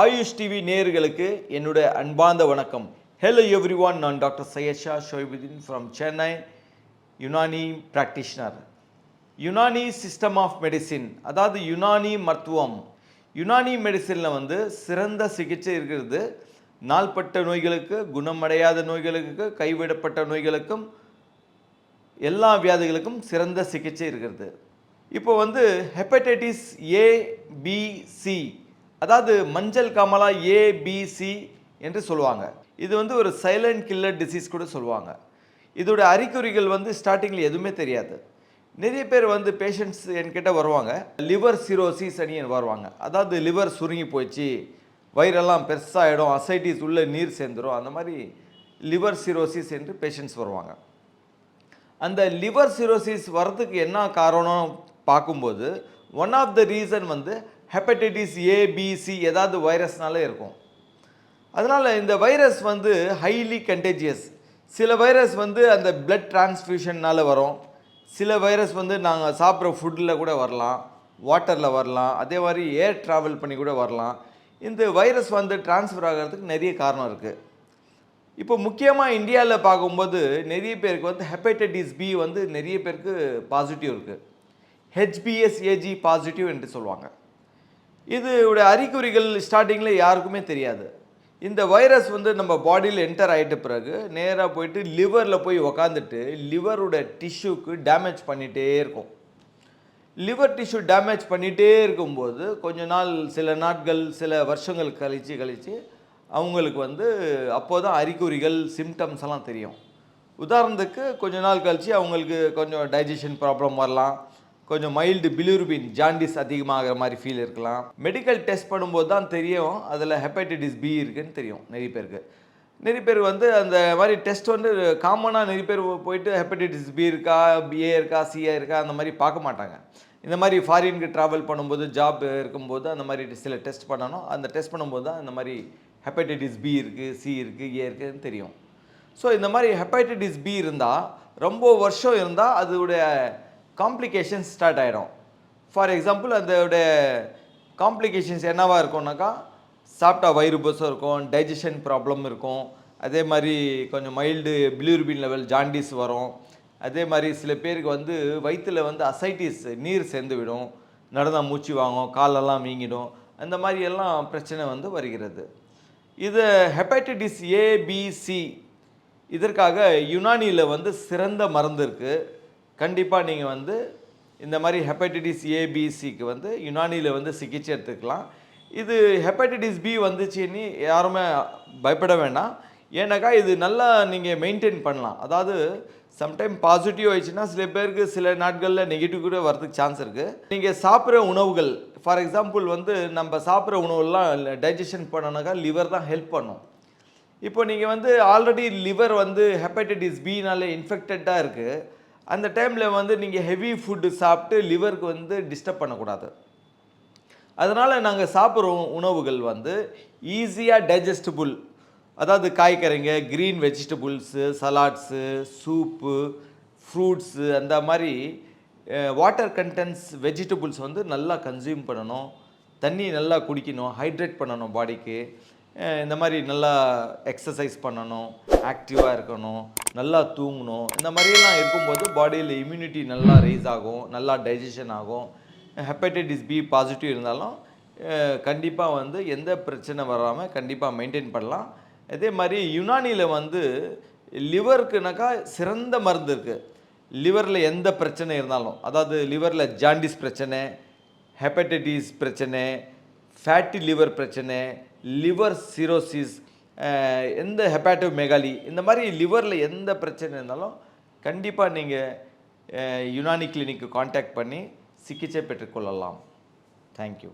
AYUSH TV நேயர்களுக்கு என்னுடைய அன்பார்ந்த வணக்கம். ஹலோ எவ்ரி ஒன் நான் doctor Sayesha Shoibuddin from Chennai Unani practitioner Unani system of medicine அதாவது யுனானி மருத்துவம். யுனானி மெடிசினில் வந்து சிறந்த சிகிச்சை இருக்கிறது. நாள்பட்ட நோய்களுக்கு குணமடையாத நோய்களுக்கு கைவிடப்பட்ட நோய்களுக்கும் எல்லா வியாதிகளுக்கும் சிறந்த சிகிச்சை இருக்கிறது. இப்போ வந்து ஹெப்படைட்டிஸ் ஏ பி சி அதாவது மஞ்சள் காமலா ஏபிசி என்று சொல்லுவாங்க. இது வந்து ஒரு சைலண்ட் கில்லர் டிசீஸ் கூட சொல்லுவாங்க. இதோட அறிகுறிகள் வந்து ஸ்டார்டிங்கில் எதுவுமே தெரியாது. நிறைய பேர் வந்து பேஷண்ட்ஸ் என்கிட்ட வருவாங்க. லிவர் சிரோசிஸ் அணி வருவாங்க. அதாவது லிவர் சுருங்கி போச்சு வயிறெல்லாம் பெருசாகிடும் அசைட்டிஸ் உள்ள நீர் சேர்ந்துடும் அந்த மாதிரி லிவர் சிரோசிஸ் என்று பேஷண்ட்ஸ் வருவாங்க. அந்த லிவர் சிரோசிஸ் வர்றதுக்கு என்ன காரணம் பார்க்கும்போது ஒன் ஆஃப் த ரீசன் வந்து ஹெப்படைட்டிஸ் ஏபிசி ஏதாவது வைரஸ்னால இருக்கும். அதனால் இந்த வைரஸ் வந்து ஹைலி கண்டேஜியஸ் சில வைரஸ் வந்து அந்த பிளட் டிரான்ஸ்ஃபியூஷன்னால் வரும். சில வைரஸ் வந்து நாங்கள் சாப்பிட்ற ஃபுட்டில் கூட வரலாம். வாட்டரில் வரலாம். அதே மாதிரி ஏர் ட்ராவல் பண்ணி கூட வரலாம். இந்த வைரஸ் வந்து ட்ரான்ஸ்ஃபர் ஆகிறதுக்கு நிறைய காரணம் இருக்குது இப்போ முக்கியமாக இந்தியாவில் பார்க்கும்போது நிறைய பேருக்கு வந்து ஹெப்படைட்டிஸ் பி வந்து நிறைய பேருக்கு பாசிட்டிவ் இருக்குது ஹெச்பிஎஸ் ஏஜி பாசிட்டிவ் என்று சொல்லுவாங்க. இதோட அறிகுறிகள் ஸ்டார்டிங்கில் யாருக்குமே தெரியாது. இந்த வைரஸ் வந்து நம்ம பாடியில் என்டர் ஆகிட்ட பிறகு நேராக போயிட்டு லிவரில் போய் உக்காந்துட்டு லிவரோட டிஷ்யூக்கு டேமேஜ் பண்ணிகிட்டே இருக்கும். லிவர் டிஷ்யூ டேமேஜ் பண்ணிகிட்டே இருக்கும்போது கொஞ்ச நாள் சில நாட்கள் சில வருஷங்கள் கழித்து கழித்து அவங்களுக்கு வந்து அப்போ தான் அறிகுறிகள் சிம்டம்ஸ் எல்லாம் தெரியும். உதாரணத்துக்கு கொஞ்ச நாள் கழித்து அவங்களுக்கு கொஞ்சம் டைஜஷன் ப்ராப்ளம் வரலாம். கொஞ்சம் மைல்டு பிலிருபின் ஜாண்டிஸ் அதிகமாகிற மாதிரி ஃபீல் இருக்கலாம். மெடிக்கல் டெஸ்ட் பண்ணும்போது தான் தெரியும் அதில் ஹெப்படைட்டிஸ் பி இருக்குன்னு தெரியும் நிறைய பேருக்கு. நிறைய பேர் வந்து அந்த மாதிரி டெஸ்ட் வந்து காமனாக நிறைய பேர் போயிட்டு ஹெப்படைட்டிஸ் பி இருக்கா பிஏ இருக்கா சிஏ இருக்கா அந்த மாதிரி பார்க்க மாட்டாங்க. இந்த மாதிரி ஃபாரினுக்கு ட்ராவல் பண்ணும்போது ஜாப் இருக்கும்போது அந்த மாதிரி சில டெஸ்ட் பண்ணணும். அந்த டெஸ்ட் பண்ணும்போது தான் இந்த மாதிரி ஹெப்படைட்டிஸ் பி இருக்குது சி இருக்குது ஏ இருக்குதுன்னு தெரியும். ஸோ இந்த மாதிரி ஹெப்படைட்டிஸ் பி இருந்தால் ரொம்ப வருஷம் இருந்தால் அதோடைய காம்ப்ளிகேஷன்ஸ் ஸ்டார்ட் ஆகிடும் ஃபார் எக்ஸாம்பிள் அதோடைய காம்ப்ளிகேஷன்ஸ் என்னவாக இருக்கும்னாக்கா சாப்பிட்டா வயிறு பசம் இருக்கும் டைஜஷன் ப்ராப்ளம் இருக்கும். அதே மாதிரி கொஞ்சம் மைல்டு பிலிருபின் லெவல் ஜாண்டிஸ் வரும். அதே மாதிரி சில பேருக்கு வந்து வயிற்றில் வந்து அசைட்டிஸ் நீர் சேர்ந்து விடும். நடந்தால் மூச்சு வாங்கும் காலெல்லாம் வீங்கிடும். அந்த மாதிரி எல்லாம் பிரச்சனை வந்து வருகிறது. இது ஹெப்படைட்டிஸ் ஏபிசி இதற்காக யுனானியில் வந்து சிறந்த மருந்து இருக்குது கண்டிப்பாக நீங்கள் வந்து இந்த மாதிரி ஹெப்படைட்டிஸ் ஏபிசிக்கு வந்து யுனானியில் வந்து சிகிச்சை எடுத்துக்கலாம். இது ஹெப்படைட்டிஸ் பி வந்துச்சுன்னு யாருமே பயப்பட வேண்டாம் ஏன்னாக்கா இது நல்லா நீங்கள் மெயின்டைன் பண்ணலாம். அதாவது சம்டைம் பாசிட்டிவ் ஆயிடுச்சுன்னா சில பேருக்கு சில நாட்களில் நெகட்டிவ் கூட வரதுக்கு சான்ஸ் இருக்குது நீங்கள் சாப்பிட்ற உணவுகள் ஃபார் எக்ஸாம்பிள் வந்து நம்ம சாப்பிட்ற உணவுலாம் டைஜஷன் பண்ணனாக்கா லிவர் தான் ஹெல்ப் பண்ணும். இப்போ நீங்கள் வந்து ஆல்ரெடி லிவர் வந்து ஹெப்படைட்டிஸ் பினால இன்ஃபெக்டடாக இருக்குது அந்த டைமில் வந்து நீங்கள் ஹெவி ஃபுட்டு சாப்பிட்டு லிவருக்கு வந்து டிஸ்டர்ப் பண்ணக்கூடாது. அதனால் நாங்கள் சாப்பிட்ற உணவுகள் வந்து ஈஸியாக டைஜஸ்டபுள் அதாவது காய்கறிங்க green vegetables salads soup fruits அந்த மாதிரி வாட்டர் கண்டென்ட்ஸ் வெஜிடபிள்ஸ் வந்து நல்லா கன்சியூம் பண்ணணும். தண்ணி நல்லா குடிக்கணும் ஹைட்ரேட் பண்ணணும் பாடிக்கு இந்த மாதிரி நல்லா எக்ஸசைஸ் பண்ணணும் ஆக்டிவாக இருக்கணும் நல்லா தூங்கணும் இந்த மாதிரிலாம் இருக்கும்போது பாடியில் இம்யூனிட்டி நல்லா ரைஸ் ஆகும் நல்லா டைஜஷன் ஆகும். ஹெப்படைட்டிஸ் பி பாசிட்டிவ் இருந்தாலும் கண்டிப்பாக வந்து எந்த பிரச்சனை வராமல் கண்டிப்பாக மெயின்டைன் பண்ணலாம். அதே மாதிரி யுனானியில் வந்து லிவருக்குனாக்கா சிறந்த மருந்து இருக்குது லிவரில் எந்த பிரச்சனை இருந்தாலும் அதாவது லிவரில் ஜாண்டிஸ் பிரச்சனை ஹெப்படைட்டிஸ் பிரச்சனை ஃபேட்டி லிவர் பிரச்சனை லிவர் சிரோசிஸ் எந்த ஹெப்பாட்டோ மெகாலி இந்த மாதிரி லிவரில் எந்த பிரச்சனை இருந்தாலும் கண்டிப்பாக நீங்கள் யுனானி கிளினிக்கு காண்டாக்ட் பண்ணி சிகிச்சை பெற்றுக்கொள்ளலாம் தேங்க்யூ